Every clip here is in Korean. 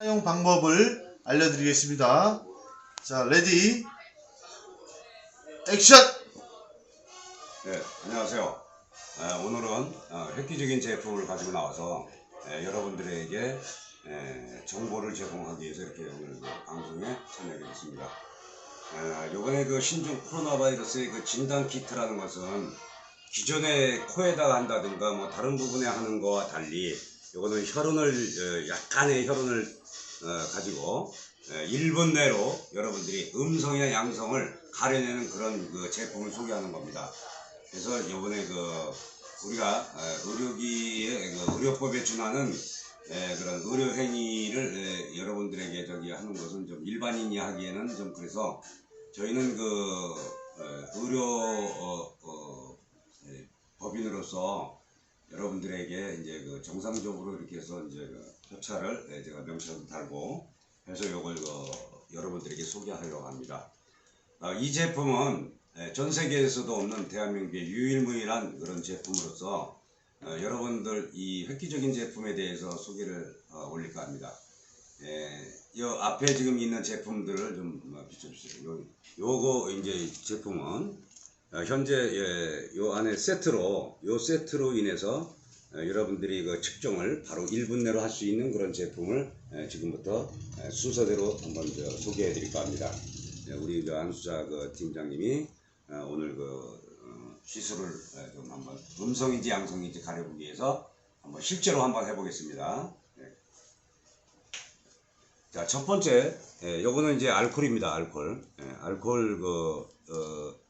사용 방법을 알려드리겠습니다. 자, 레디, 액션! 네, 안녕하세요. 아, 오늘은 어, 획기적인 제품을 가지고 나와서 에, 여러분들에게 에, 정보를 제공하기 위해서 이렇게 오늘 그 방송에 참여하겠습니다. 에, 요번에 그 신종 코로나 바이러스의 그 진단 키트라는 것은 기존에 코에다가 한다든가 뭐 다른 부분에 하는 거와 달리 요거는 혈흔을 어, 약간의 혈흔을 어, 가지고 에, 1분 내로 여러분들이 음성이나 양성을 가려내는 그런 그 제품을 소개하는 겁니다. 그래서 이번에 그 우리가 어, 의료기의 그 의료법에 준하는 에, 그런 의료 행위를 에, 여러분들에게 저기 하는 것은 좀 일반인이 하기에는 좀 그래서 저희는 그 어, 의료 어, 어, 에, 법인으로서 여러분들에게 이제 그 정상적으로 이렇게 해서 이제 그 표차를 에, 제가 명찰도 달고 해서 요걸 그 여러분들에게 소개하려고 합니다. 아, 이 제품은 에, 전 세계에서도 없는 대한민국의 유일무이한 그런 제품으로서 어, 여러분들 이 획기적인 제품에 대해서 소개를 어, 올릴까 합니다. 에, 요 앞에 지금 있는 제품들을 좀 어, 비춰주세요. 요, 요거 이제 제품은 어, 현재 예, 요 안에 세트로 요 세트로 인해서 어, 여러분들이 그 측정을 바로 1분 내로 할 수 있는 그런 제품을 에, 지금부터 에, 순서대로 한번 저 소개해 드릴까 합니다. 예, 우리 그 안수자 그 팀장님이 어, 오늘 그 어, 시술을 에, 좀 한번 음성인지 양성인지 가려보기 위해서 한번 실제로 한번 해보겠습니다. 예. 자, 첫 번째, 예, 요거는 이제. 알코올. 예, 알코올 그 어, 어,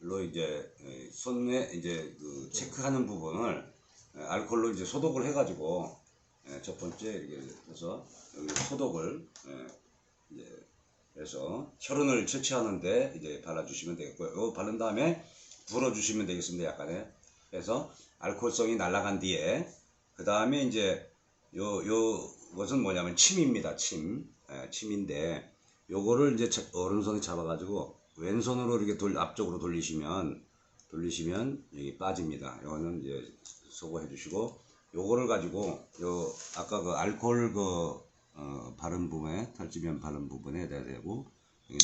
로 이제 예, 손에 이제 그 체크하는 부분을 예, 알코올로 이제 소독을 해가지고 예, 첫 번째 이렇게 해서 여기 소독을 예, 이제 해서 혈흔을 채취하는데 이제 발라주시면 되겠고요. 이거 바른 다음에 불어주시면 되겠습니다. 약간의 해서 알코올성이 날아간 뒤에 그 다음에 이제 요 요 것은 뭐냐면 침입니다. 침 예, 침인데 요거를 이제 자- 오른손에 잡아가지고 왼손으로 이렇게 돌 앞쪽으로 돌리시면 돌리시면 여기 빠집니다. 요거는 이제 소거해 주시고 요거를 가지고 요 아까 그 알코올 그 어, 바른 부분에 탈지면 바른 부분에 대고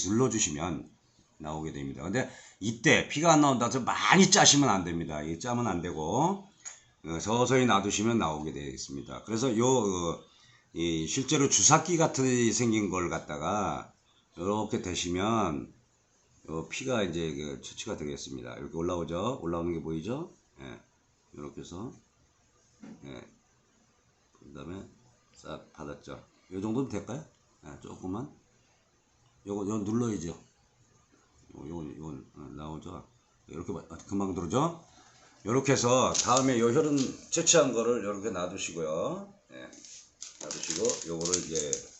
눌러 주시면 나오게 됩니다. 근데 이때 피가 안 나온다 해서 많이 짜시면 안 됩니다. 이 짜면 안 되고 어, 서서히 놔두시면 나오게 되어 있습니다. 그래서 요 어, 이 실제로 주사기 같은 생긴 걸 갖다가 이렇게 대시면 요 피가 이제 그 처치가 되겠습니다. 이렇게 올라오죠. 올라오는 게 보이죠? 예. 이렇게 해서 예. 그 다음에 싹 받았죠. 요 정도면 될까요? 예, 조금만. 요거 요 눌러야죠. 요 요건 요건 어, 나오죠. 이렇게 봐- 아, 금방 들어오죠. 이렇게 해서 다음에 요 혈흔 채취한 거를 이렇게 놔두시고요. 예. 놔두시고 요거를 이제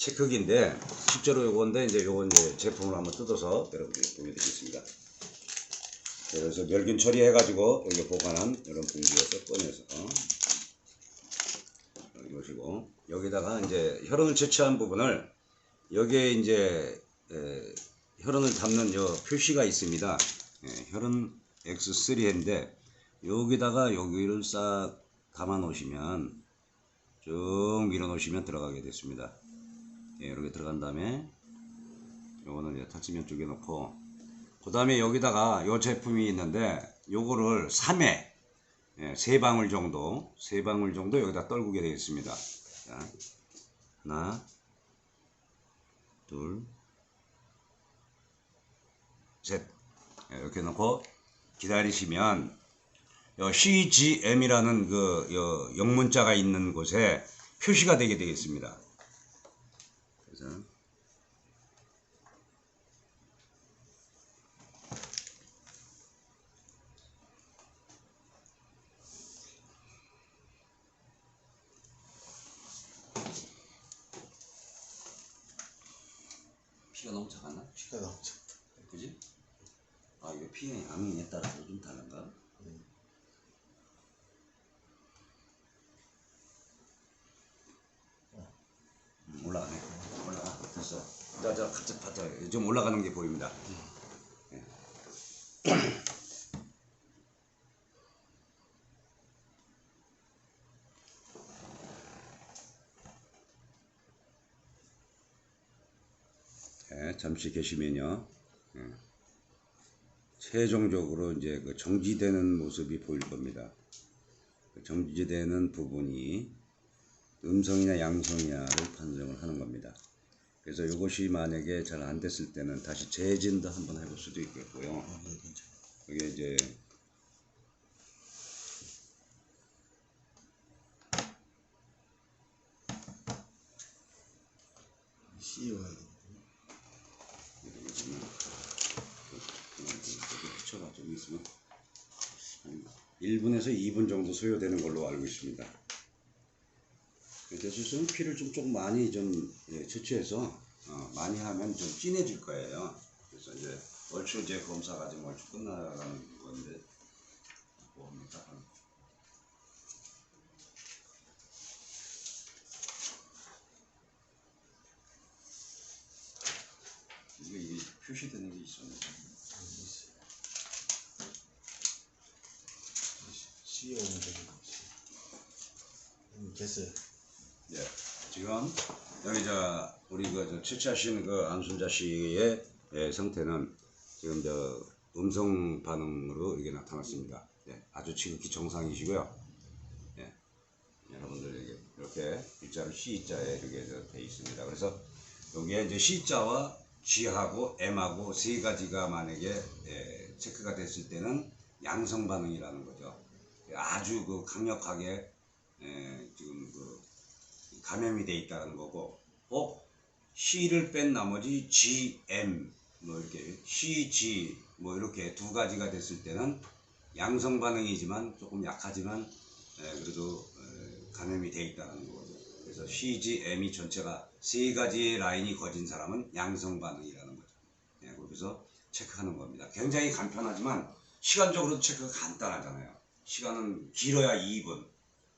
체크기인데 실제로 요건데 이제 요건 이제 제품을 한번 뜯어서 여러분들이 보여드리겠습니다. 그래서 멸균 처리해가지고 여기 보관한 이런 봉지에서 꺼내서 여기 보시고 여기다가 이제 혈흔을 채취한 부분을 여기에 이제 에, 혈흔을 담는 요 표시가 있습니다. 예, 혈흔 X3인데 여기다가 여기를 싹 감아 놓으시면 쭉 밀어 놓으시면 들어가게 됐습니다. 예, 이렇게 들어간 다음에 요거는 타치면 쪽에 놓고 그 다음에 여기다가 요 제품이 있는데 요거를 3회 예, 세 방울 정도 세 방울 정도 여기다 떨구게 되겠습니다. 자, 하나 둘셋 예, 이렇게 놓고 기다리시면 요 CGM이라는 그 요 영문자가 있는 곳에 표시가 되게 되겠습니다. 그래서 피가 너무 작았나? 피가 나오죠. 그지? 아 이거 피의 양에 따라서 좀 다른가? 음, 봤어. 자, 자, 갑자기 바짝 좀 올라가는 게 보입니다. 네. 잠시 계시면요. 네. 최종적으로 이제 그 정지되는 모습이 보일 겁니다. 그 정지되는 부분이 음성이나 양성이냐를 판정을 하는 겁니다. 그래서 이것이 만약에 잘 안 됐을 때는 다시 재진도 한번 해볼 수도 있겠고요. 아, 네, 괜찮아. 그게 이제 보시면 여기 붙여가 좀 있으면 한 1분에서 2분 정도 소요되는 걸로 알고 있습니다. 대수는 피를 좀 조금 많이 좀 예, 채취해서 어, 많이 하면 좀 진해질 거예요. 그래서 이제 얼추 이제 검사가 지금 얼추 끝나가는 건데 뭡니까? 이게, 이게 표시되는 게 있었는데 CEO는 되게 음, 됐어요. 예, 지금 여기 저 우리 그저 채취하신 그 안순자 씨의 예, 상태는 지금 저 음성 반응으로 이게 나타났습니다. 예, 아주 지극히 정상이시고요. 예, 여러분들 이게 이렇게 일자로 C자에 이렇게 저돼 있습니다. 그래서 여기에 이제 C자와 G하고 M하고 세 가지가 만약에 예, 체크가 됐을 때는 양성 반응이라는 거죠. 아주 그 강력하게 예, 지금 그 감염이 돼 있다는 거고, 어? C를 뺀 나머지 G, M, 뭐 이렇게 C, G, 뭐 이렇게 두 가지가 됐을 때는 양성 반응이지만 조금 약하지만 에, 그래도 에, 감염이 돼 있다는 거죠. 그래서 C, G, M이 전체가 세 가지의 라인이 거진 사람은 양성 반응이라는 거죠. 예, 그래서 체크하는 겁니다. 굉장히 간편하지만 시간적으로 체크가 간단하잖아요. 시간은 길어야 2분.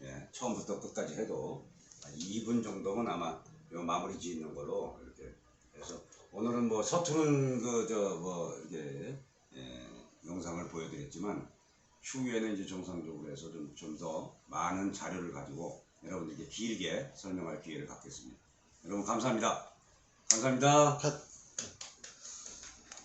예, 처음부터 끝까지 해도 2분 정도면 아마 요 마무리 짓는 걸로 이렇게 해서 오늘은 뭐 서투른 그저 뭐 이게 예, 영상을 보여드렸지만 추후에는 이제 정상적으로 해서 좀 좀 더 많은 자료를 가지고 여러분들께 길게 설명할 기회를 갖겠습니다. 여러분 감사합니다. 감사합니다. 컷.